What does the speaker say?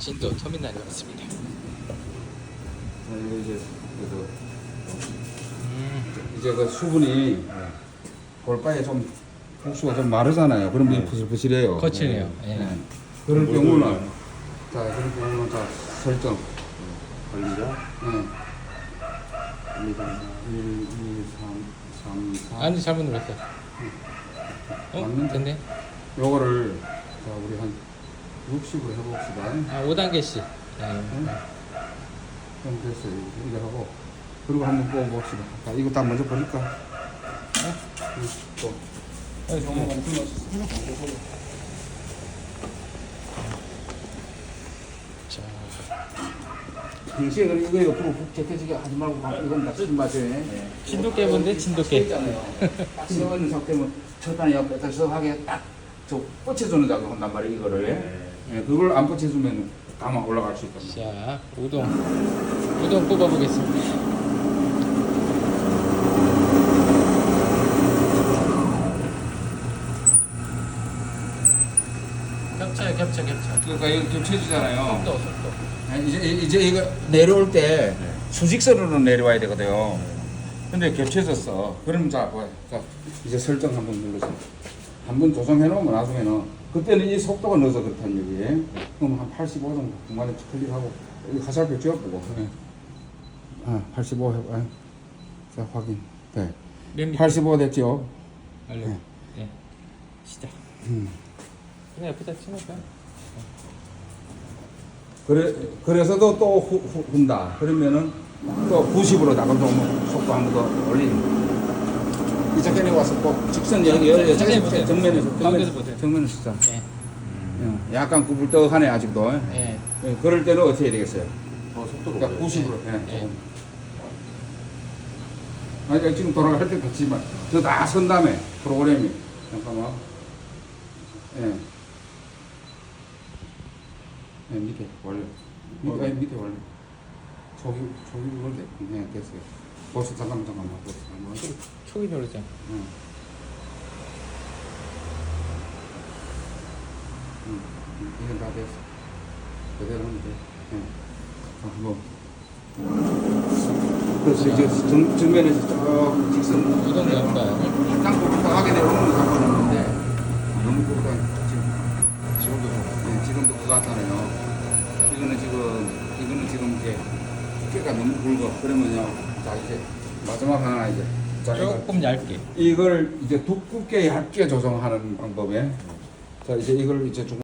진도 터미널에 왔습니다. 자, 이거 이제 그, 음, 이제 그 수분이 골바에 좀 국수가 좀 마르잖아요. 그러면 네. 부실부실해요. 거칠네요. 예. 그럴 경우는 자 그럴 경우는 자 설정 걸리죠? 네. 1, 2, 3, 3, 4 아니 잘못 눌렀어. 어 맞는데? 됐네. 요거를 자 우리 한 60으로 해봅시다. 아 5단계씩. 예. 좀 됐어요. 이거 하고 그리고 한번 뽑아봅시다. 자 이거 딱 먼저 버릴까? 네? 또 넣었어. 자, 평시에 그래 이거 옆으로 훅 제껴지게 하지 말고 막 이건 다 쓰지 마세요. 진돗 개본데 진돗 개. 있잖아요. 딱 세워있는 상태면 첫 단에 옆에 들썩하게 딱저 뻗쳐주는 작업을 한단 말이에요 이거를. 예, 그걸 안 뻗쳐주면 가만 올라갈 수 있답니다. 자 우동 우동 뽑아보겠습니다. 겹쳐요 겹쳐 겹쳐. 그러니까 이거 겹쳐주잖아요. 속도 속도. 예, 이제 이제 이거 내려올 때 수직선으로 내려와야 되거든요. 근데 겹쳐졌어. 그럼 자, 뭐, 자 이제 설정 한번 눌러서 한번 조정해 놓으면 나중에는 그때는 이 속도가 넣어서 그렇다는 얘기예요. 그럼 한 85 정도 중간에 클릭하고 여기 화살표 지워보고. 예. 아, 85 해봐. 아, 자 확인. 네. 몇85 됐죠? 알려. 네. 예. 시작. 음. 그냥 옆에다 치니까. 그래, 그래서도 또 후, 후, 훈다. 그러면은 또 90으로 나가면 좀 속도 한 번 더 올리는. 이 작전에 와서 꼭 직선 여기 여기 자세히 보세요. 정면에서 가운데서 정면에서 보세요. 정면에서 자. 예. 예, 약간 구불떡하네 아직도. 예. 예, 그럴 때는 어떻게 해야 되겠어요? 더 속도로 그러니까 올려요. 90으로. 예. 예. 아니 지금 돌아갈 때 같지만 저 다 선 다음에 프로그램이 잠깐만. 예. 예, 밑에 완료. 밑에, 아니, 밑에 완료. 저기, 저기 그걸 돼. 네, 됐어요. 벌써 잠깐만, 잠깐만. 벌써 잠깐만. 초기 누르죠. 응. 응, 응, 이건 다 됐어. 그대로 하면 돼. 응. 자, 한번. 그래서 이제 정, 정면에서 쭉 직선. 양발. 약간 ቁ불떡하게 내려오는 상관없는데, 너무 ቁ불떡 지금. 지금도 좀 네, 지금도 그거 같잖아요. 이거는 지금, 이거는 지금 이제 두께가 너무 굵어. 그러면요. 자, 이제 마지막 하나 이제. 자, 조금 얇게. 이걸 이제 두껍게 얇게 조정하는 방법에 자 이제 이걸 이제 중